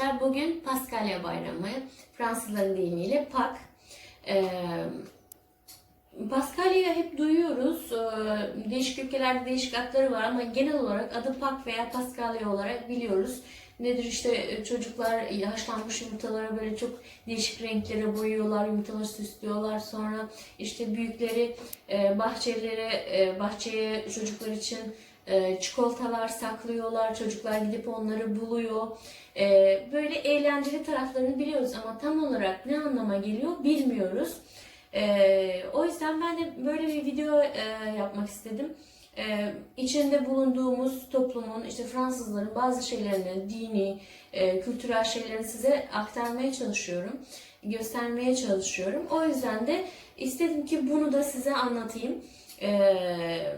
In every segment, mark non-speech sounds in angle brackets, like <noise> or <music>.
arkadaşlar. Bugün Paskalya Bayramı. Fransızların deyimiyle Pak. Ee, Paskalya'yı hep duyuyoruz. Ee, değişik ülkelerde değişik adları var ama genel olarak adı Pak veya Paskalya olarak biliyoruz. Nedir işte e, çocuklar haşlanmış yumurtaları böyle çok değişik renklere boyuyorlar, yumurtaları süslüyorlar. Sonra işte büyükleri e, bahçelere, e, bahçeye çocuklar için çikolatalar saklıyorlar. Çocuklar gidip onları buluyor. Böyle eğlenceli taraflarını biliyoruz ama tam olarak ne anlama geliyor bilmiyoruz. E, o yüzden ben de böyle bir video e, yapmak istedim. E, içinde bulunduğumuz toplumun, işte Fransızların bazı şeylerini, dini, e, kültürel şeylerini size aktarmaya çalışıyorum. Göstermeye çalışıyorum. O yüzden de istedim ki bunu da size anlatayım. Eee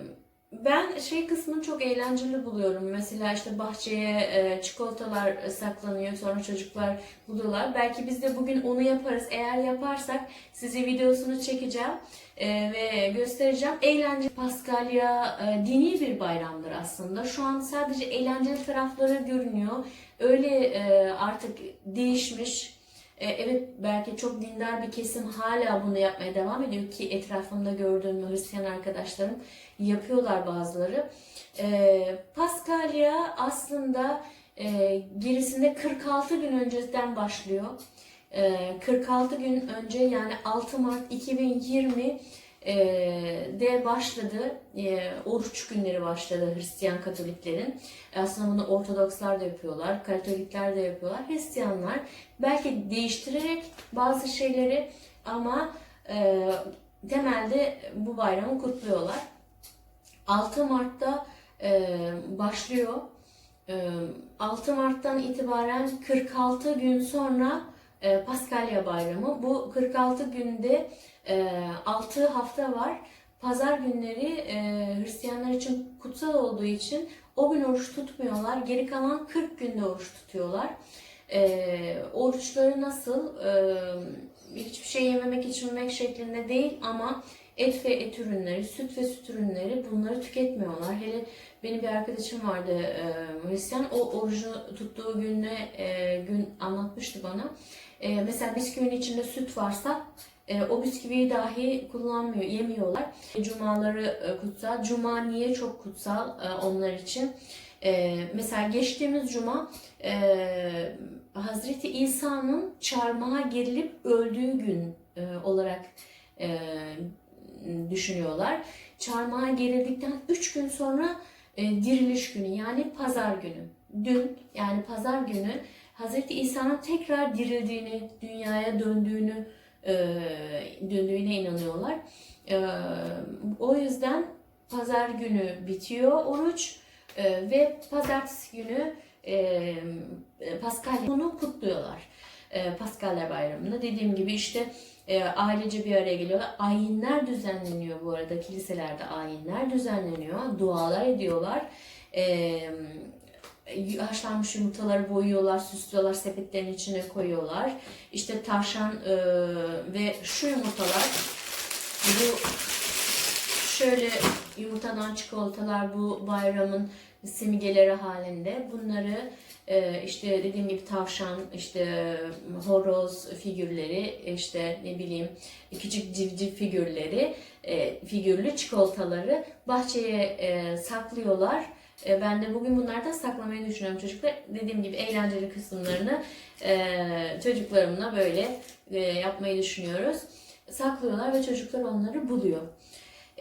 ben şey kısmını çok eğlenceli buluyorum. Mesela işte bahçeye e, çikolatalar saklanıyor sonra çocuklar buluyorlar. Belki biz de bugün onu yaparız. Eğer yaparsak size videosunu çekeceğim e, ve göstereceğim. Eğlence Paskalya e, dini bir bayramdır aslında. Şu an sadece eğlenceli tarafları görünüyor. Öyle artık değişmiş. E, Evet belki çok dindar bir kesim hala bunu yapmaya devam ediyor ki etrafımda gördüğüm Hristiyan arkadaşlarım yapıyorlar bazıları. E, Paskalya aslında e, gerisinde 46 gün önceden başlıyor. E, 46 gün önce yani 6 Mart 2020 e, de başladı. E, oruç günleri başladı Hristiyan Katoliklerin. Aslında bunu Ortodokslar da yapıyorlar, Katolikler de yapıyorlar. Hristiyanlar belki değiştirerek bazı şeyleri ama e, temelde bu bayramı kutluyorlar. 6 Mart'ta e, başlıyor. E, 6 Mart'tan itibaren 46 gün sonra e, Paskalya Bayramı. Bu 46 günde e, 6 hafta var. Pazar günleri e, Hristiyanlar için kutsal olduğu için o gün oruç tutmuyorlar. Geri kalan 40 günde oruç tutuyorlar. E, oruçları nasıl? E, hiçbir şey yememek, içmemek şeklinde değil ama et ve et ürünleri, süt ve süt ürünleri bunları tüketmiyorlar. Hele benim bir arkadaşım vardı e, Hristiyan. O orucu tuttuğu günü e, gün anlatmıştı bana. E, mesela bisküvinin içinde süt varsa e, o bisküviyi dahi kullanmıyor, yemiyorlar. Cumaları e, kutsal. Cuma niye çok kutsal e, onlar için? E, mesela geçtiğimiz cuma e, Hazreti İsa'nın çarmıha gerilip öldüğü gün e, olarak e, düşünüyorlar. Çarmıha gerildikten 3 gün sonra e, diriliş günü yani pazar günü. Dün yani pazar günü Hazreti İsa'nın tekrar dirildiğini, dünyaya döndüğünü e, döndüğüne inanıyorlar. E, o yüzden pazar günü bitiyor oruç e, ve pazartesi günü e, Paskalya bunu kutluyorlar. E, Bayramı'nda dediğim gibi işte e, ailece bir araya geliyorlar. Ayinler düzenleniyor bu arada. Kiliselerde ayinler düzenleniyor. Dualar ediyorlar. E, haşlanmış yumurtaları boyuyorlar, süslüyorlar, sepetlerin içine koyuyorlar. İşte tavşan e, ve şu yumurtalar bu şöyle yumurtadan çikolatalar bu bayramın simgeleri halinde. Bunları işte dediğim gibi tavşan, işte horoz figürleri, işte ne bileyim küçük civciv figürleri, e, figürlü çikolataları bahçeye e, saklıyorlar. E, Ben de bugün bunlardan saklamayı düşünüyorum çocuklar. Dediğim gibi eğlenceli kısımlarını çocuklarımla böyle yapmayı düşünüyoruz. Saklıyorlar ve çocuklar onları buluyor.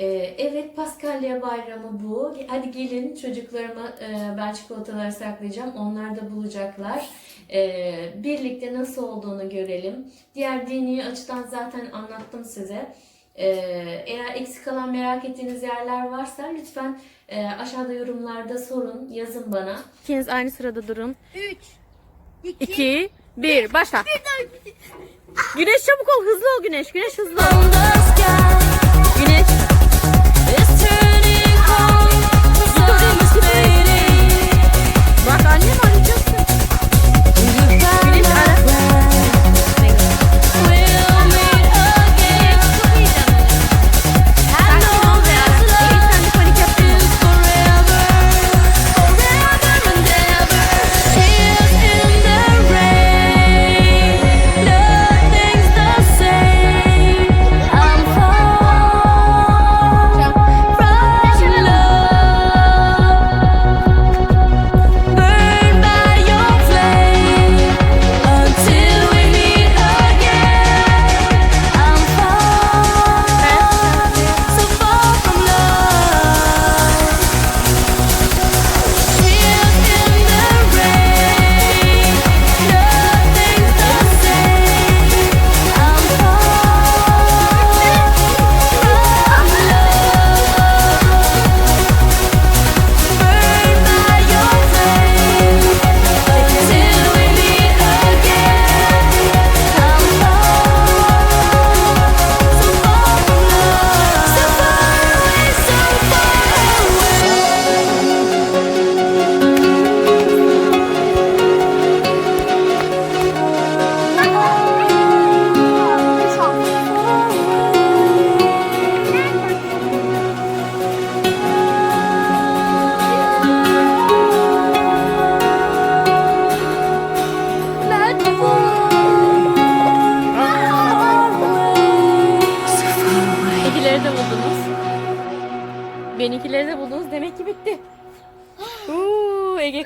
E, Evet Paskalya bayramı bu. Hadi gelin çocuklarıma e, ben çikolataları saklayacağım. Onlar da bulacaklar. E, Birlikte nasıl olduğunu görelim. Diğer dini açıdan zaten anlattım size. E, Eğer eksik kalan merak ettiğiniz yerler varsa lütfen e, aşağıda yorumlarda sorun, yazın bana. İkiniz aynı sırada durun. 3 2 2, 1, başla. Güneş çabuk ol, hızlı ol Güneş. Güneş hızlı ol. Güneş. Bak annem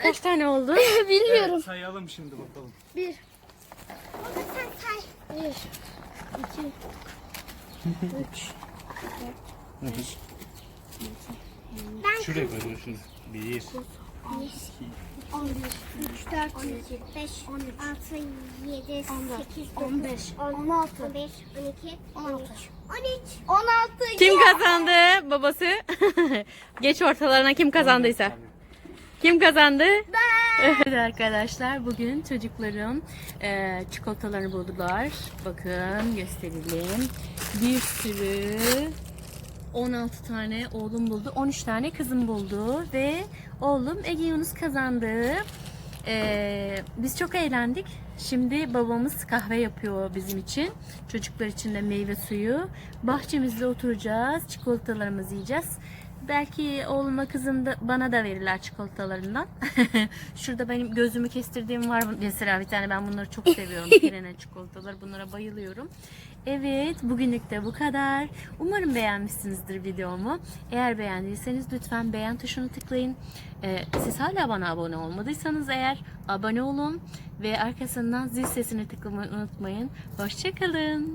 kaç tane oldu? <laughs> Bilmiyorum. Sayalım şimdi bakalım. Bir. Baba sen say. Bir. İki. Üç. Dört. Beş. Ben Şuraya koyuyorsunuz. Bir. 11, 3, 4, 12, 5, 13, 6, 7, 8, 15, 16, 15, 12, 16, 13, 16. Kim kazandı? Babası. <laughs> Geç ortalarına kim kazandıysa. Kim kazandı? <laughs> Evet arkadaşlar bugün çocuklarım e, çikolatalarını buldular. Bakın gösterelim. Bir sürü 16 tane oğlum buldu. 13 tane kızım buldu. Ve oğlum Ege Yunus kazandı. E, biz çok eğlendik. Şimdi babamız kahve yapıyor bizim için. Çocuklar için de meyve suyu. Bahçemizde oturacağız. Çikolatalarımızı yiyeceğiz. Belki oğluma kızım da bana da verirler çikolatalarından. <laughs> Şurada benim gözümü kestirdiğim var mesela bir tane ben bunları çok seviyorum. <laughs> Kirene çikolataları bunlara bayılıyorum. Evet bugünlük de bu kadar. Umarım beğenmişsinizdir videomu. Eğer beğendiyseniz lütfen beğen tuşunu tıklayın. Ee, siz hala bana abone olmadıysanız eğer abone olun ve arkasından zil sesini tıklamayı unutmayın. Hoşçakalın.